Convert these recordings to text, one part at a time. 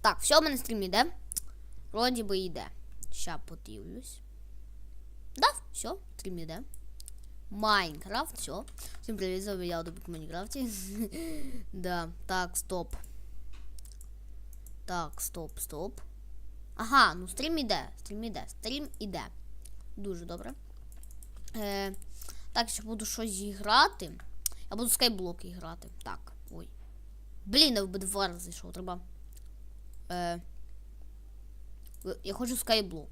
Так, все, в мене стрім іде. Вроді би йде. Ща подивлюсь. Да, все, стрім іде. Майнкрафт, все. Всім привіт, з я в Майнкрафті. да, так, стоп. Так, стоп, стоп. Ага, ну стрім іде, стрім іде, стрім іде. Дуже добре. Е, так, ще буду щось грати. Я буду скайблоки грати. Так, ой. Блін, я в бедвар зайшов, треба. Е, я хочу скайблок.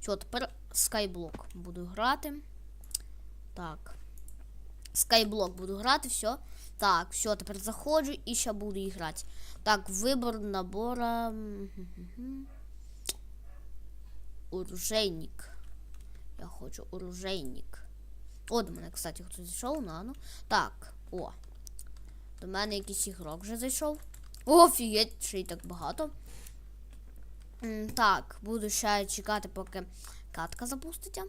Що, тепер скайблок буду грати. Так. Скайблок буду грати, все. Так, все, тепер заходжу і ще буду грати. Так, вибор набора. Оружейник. Я хочу оружейник. О, до мене, кстати, хтось зайшов, на ну. Так, о. До мене якийсь ігрок вже зайшов. Офігеть, ще й так багато. Так, буду ще чекати, поки катка запуститься.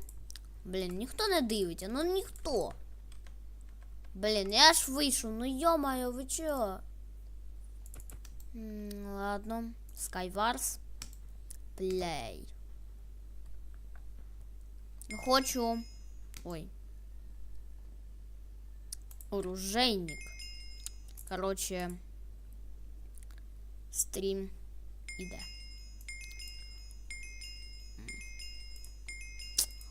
Блін, ніхто не дивиться, ну ніхто. Блін, я ж вийшов, ну йо-моє, ви чого? Ладно, Skywars. Play. Хочу. Ой. Оружейник. Короче. Стрім іде. М.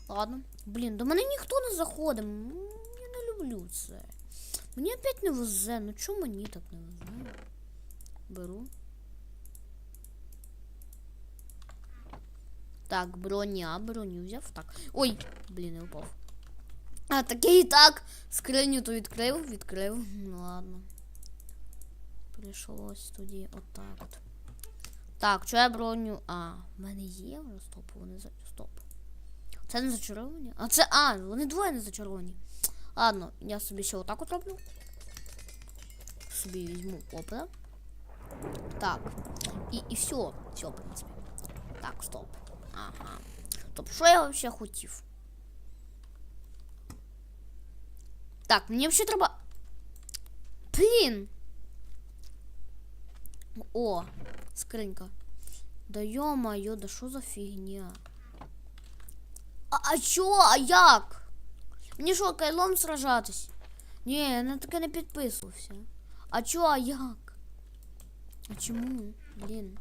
Ладно. Блін, до мене ніхто не заходить. М, Я не люблю це. Мені опять не везе. Ну чому мені так не везе? Беру. Так, броня, броню взяв. Так. Ой, блін, я упав. А, так я і так скриню то відкрив, відкрив. Ну ладно. Прийшлось тоді отак от. Так, що я броню. А, в мене є вже стоп, вони за. Стоп. Це не зачаровані? А це. А, вони двоє не зачаровані. Ладно, я собі ще отак от роблю. Собі візьму опа. Так. І, і все. Все, в принципі. Так, стоп. Ага. Тобто, що я взагалі хотів? Так, мені взагалі треба. Блін. О, скринька. Да ё-моё, да що за фігня? А, а чо? А як? Мені що, кайлом сражатись? Ні, я на таке не підписувався. А чо, а як? А чому? Блін.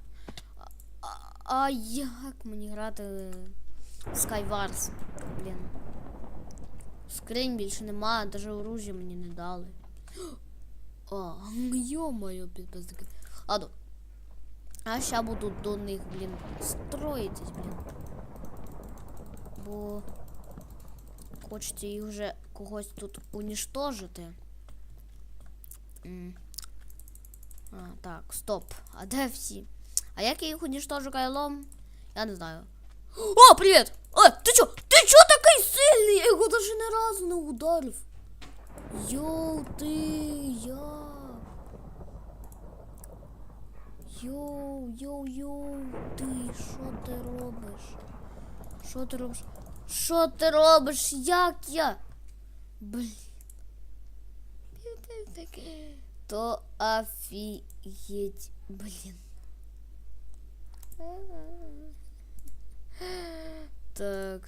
А, а, а як мені грати в Skywars? Блін. Скринь більше немає, навіть оружия мені не дали. А, йо-моє, підписники. Ладно. А ща буду до них, блін, строїтись, блін. Бо хочеться їх вже когось тут уніштожити. А, так, стоп. А де всі? А як я їх уніштожу кайлом? Я не знаю. О, привіт! А, ти чо? Ти чо такий сильний? Я його даже не разу не ударив. Йоу, ти я. Йоу, йоу, йоу, ти що ти робиш? Що ти робиш? Що ти робиш? Як я? Блін. То офігеть, блін. Так,